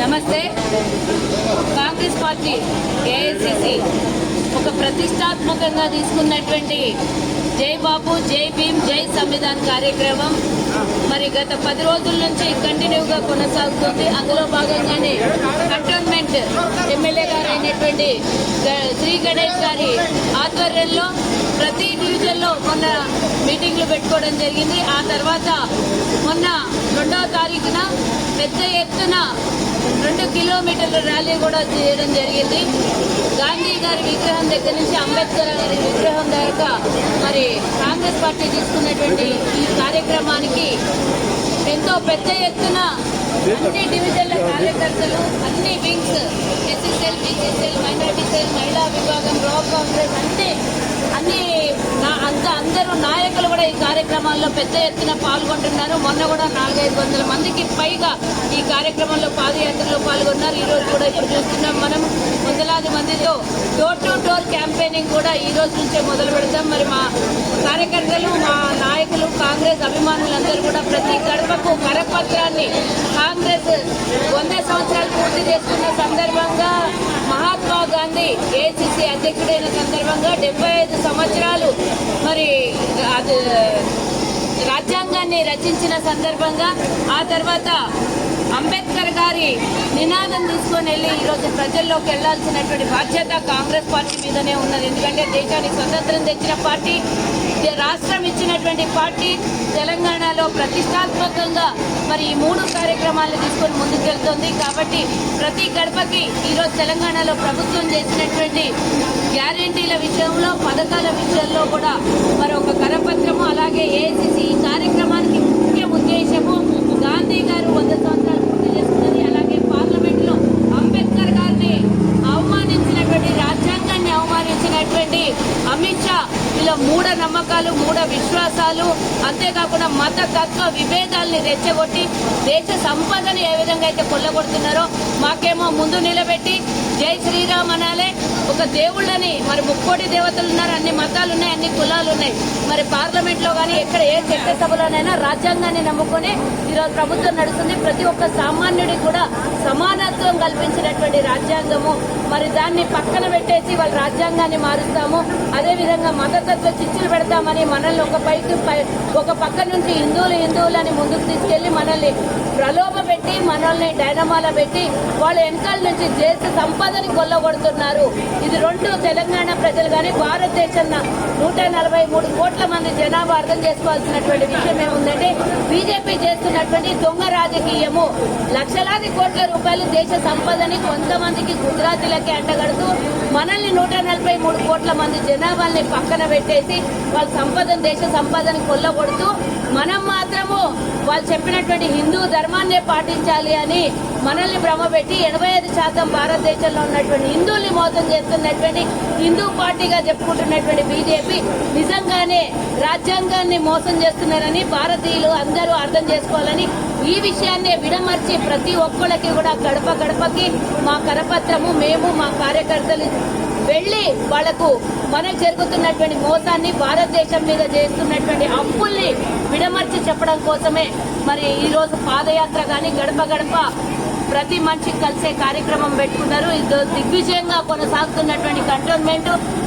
నమస్తే. Congress party AICC ఒక ప్రతిష్టాత్మకంగా తీసుకున్నటువంటి జై బాబు జై భీమ్ జై సంవిధాన్ కార్యక్రమం మరి గత పది రోజుల నుంచి కంటిన్యూగా కొనసాగుతుంది. అందులో భాగంగానే కంటోన్మెంట్ ఎమ్మెల్యే గారు అయినటువంటి గ- శ్రీ గణేష్ గారి ఆధ్వర్యంలో ప్రతి డివిజన్లో మొన్న మీటింగ్లు పెట్టుకోవడం జరిగింది. ఆ తర్వాత మొన్న రెండవ తారీఖున పెద్ద ఎత్తున రెండు కిలోమీటర్ల ర్యాలీ కూడా చేయడం జరిగింది. గాంధీ గారి విగ్రహం దగ్గర నుంచి అంబేద్కర్ గారి విగ్రహం దాకా మరి కాంగ్రెస్ పార్టీ తీసుకున్నటువంటి ఈ కార్యక్రమానికి ఎంతో పెద్ద ఎత్తున అన్ని డివిజన్ల కార్యకర్తలు అన్ని wings SSL BCCL minority cell మహిళా విభాగం బ్లాక్ కాంగ్రెస్ అన్ని ఇంకా అందరూ నాయకులు కూడా ఈ కార్యక్రమాల్లో పెద్ద ఎత్తున పాల్గొంటున్నారు. మొన్న కూడా నాలుగైదు వందల మందికి పైగా ఈ కార్యక్రమంలో పాదయాత్రలో పాల్గొన్నారు. ఈ రోజు కూడా ఇప్పుడు చూస్తున్నాం మనం. వందలాది మందితో డోర్ టు డోర్ క్యాంపెయినింగ్ కూడా ఈ రోజు నుంచే మొదలు పెడతాం. మరి మా కార్యకర్తలు మా నాయకులు కాంగ్రెస్ అభిమానులందరూ కూడా ప్రతి గడపకు కరపత్రాన్ని కాంగ్రెస్ వంద సంవత్సరాలు పూర్తి చేసుకున్న సందర్భంగా మహాత్మా గాంధీ ఏసీసీ అధ్యక్షుడైన సందర్భంగా డెబ్బై ఐదు సంవత్సరాలు మరి అది రాజ్యాంగాన్ని రచించిన సందర్భంగా ఆ తర్వాత అంబేద్కర్ గారి నినాదం తీసుకొని వెళ్ళి ఈరోజు ప్రజల్లోకి వెళ్ళాల్సినటువంటి బాధ్యత కాంగ్రెస్ పార్టీ మీదనే ఉన్నది. ఎందుకంటే దేశానికి స్వతంత్రం తెచ్చిన పార్టీ రాష్ట్రం ఇచ్చినటువంటి పార్టీ తెలంగాణ తెలంగాణలో ప్రతిష్టాత్మకంగా మరి ఈ మూడు కార్యక్రమాలను తీసుకొని ముందుకెళ్తోంది. కాబట్టి ప్రతి గడపకి ఈరోజు తెలంగాణలో ప్రభుత్వం చేసినటువంటి గ్యారెంటీల విషయంలో పథకాల విషయంలో కూడా మరి ఒక కరపత్రము అలాగే ఏసీసీ ఈ కార్యక్రమానికి ముఖ్య ఉద్దేశము గాంధీ గారు వంద సంవత్సరాలు పూర్తి చేసుకున్నది అలాగే పార్లమెంట్లో అంబేద్కర్ గారిని అవమానించినటువంటి రాజ్యాంగాన్ని అవమానించినటువంటి అమిత్ షా ఇలా మూఢ నమ్మకాలు మూఢ విశ్వాసాలు అంతేకాకుండా మత తత్వ విభేదాల్ని రెచ్చగొట్టి దేశ సంపదని ఏ విధంగా అయితే కొల్లగొడుతున్నారో మాకేమో ముందు నిలబెట్టి జై శ్రీరామ్ అనాలే. ఒక దేవుళ్ళని మరి ముక్కోటి దేవతలు ఉన్నారు అన్ని మతాలు ఉన్నాయి అన్ని కులాలు ఉన్నాయి మరి పార్లమెంట్లో కానీ ఎక్కడ ఏ చట్టసభలోనైనా రాజ్యాంగాన్ని నమ్ముకొని ఈరోజు ప్రభుత్వం నడుస్తుంది. ప్రతి ఒక్క సామాన్యుడికి కూడా సమానత్వం కల్పించిన రాజ్యాంగము. మరి దాన్ని పక్కన పెట్టేసి వాళ్ళ రాజ్యాంగాన్ని మారుస్తాము. అదే విధంగా మతతత్వ చిచ్చులు పెడతామని మనల్ని ఒక పైకి ఒక పక్క నుంచి హిందువులు హిందువులని ముందుకు తీసుకెళ్ళి మనల్ని ప్రలోభ పెట్టి మనల్ని డైనమాల పెట్టి వాళ్ళ వెనకాల నుంచి దేశ సంపదని కొల్లగొడుతున్నారు. ఇది రెండు తెలంగాణ ప్రజలు కానీ భారతదేశం నూట నలభై మూడు కోట్ల మంది జనాభా అర్థం చేసుకోవాల్సినటువంటి విషయం ఏముందంటే బీజేపీ చేస్తున్నటువంటి దొంగ రాజకీయము. లక్షలాది కోట్ల రూపాయలు దేశ సంపదని కొంతమంది కొంతమందికి గుజరాతీలకి అండగడుతూ మనల్ని నూట నలభై మూడు కోట్ల మంది జనాభాల్ని పక్కన పెట్టేసి వాళ్ళ సంపదను దేశ సంపదను కొల్లగొడుతూ మనం మాత్రము వాళ్ళు చెప్పినటువంటి హిందూ ధర్మాన్నే పాటించాలి అని మనల్ని భ్రమపెట్టి ఎనభై ఐదు శాతం భారతదేశంలో ఉన్నటువంటి హిందువుల్ని మోసం చేస్తున్నటువంటి హిందూ పార్టీగా చెప్పుకుంటున్నటువంటి బీజేపీ నిజంగానే రాజ్యాంగాన్ని మోసం చేస్తున్నారని భారతీయులు అందరూ అర్థం చేసుకోవాలని ఈ విషయాన్ని విడమర్చి ప్రతి ఒక్కళ్ళకి కూడా గడప గడపకి మా కరపత్రము మేము మా కార్యకర్తలు వెళ్ళి వాళ్ళకు మనకు జరుగుతున్నటువంటి మోసాన్ని భారతదేశం మీద చేస్తున్నటువంటి అప్పుల్ని విడమర్చి చెప్పడం కోసమే మరి ఈ రోజు పాదయాత్ర కానీ గడప గడప ప్రతి మనిషికి కలిసే కార్యక్రమం పెట్టుకున్నారు. ఇది దిగ్విజయంగా కొనసాగుతున్నటువంటి కంటోన్మెంట్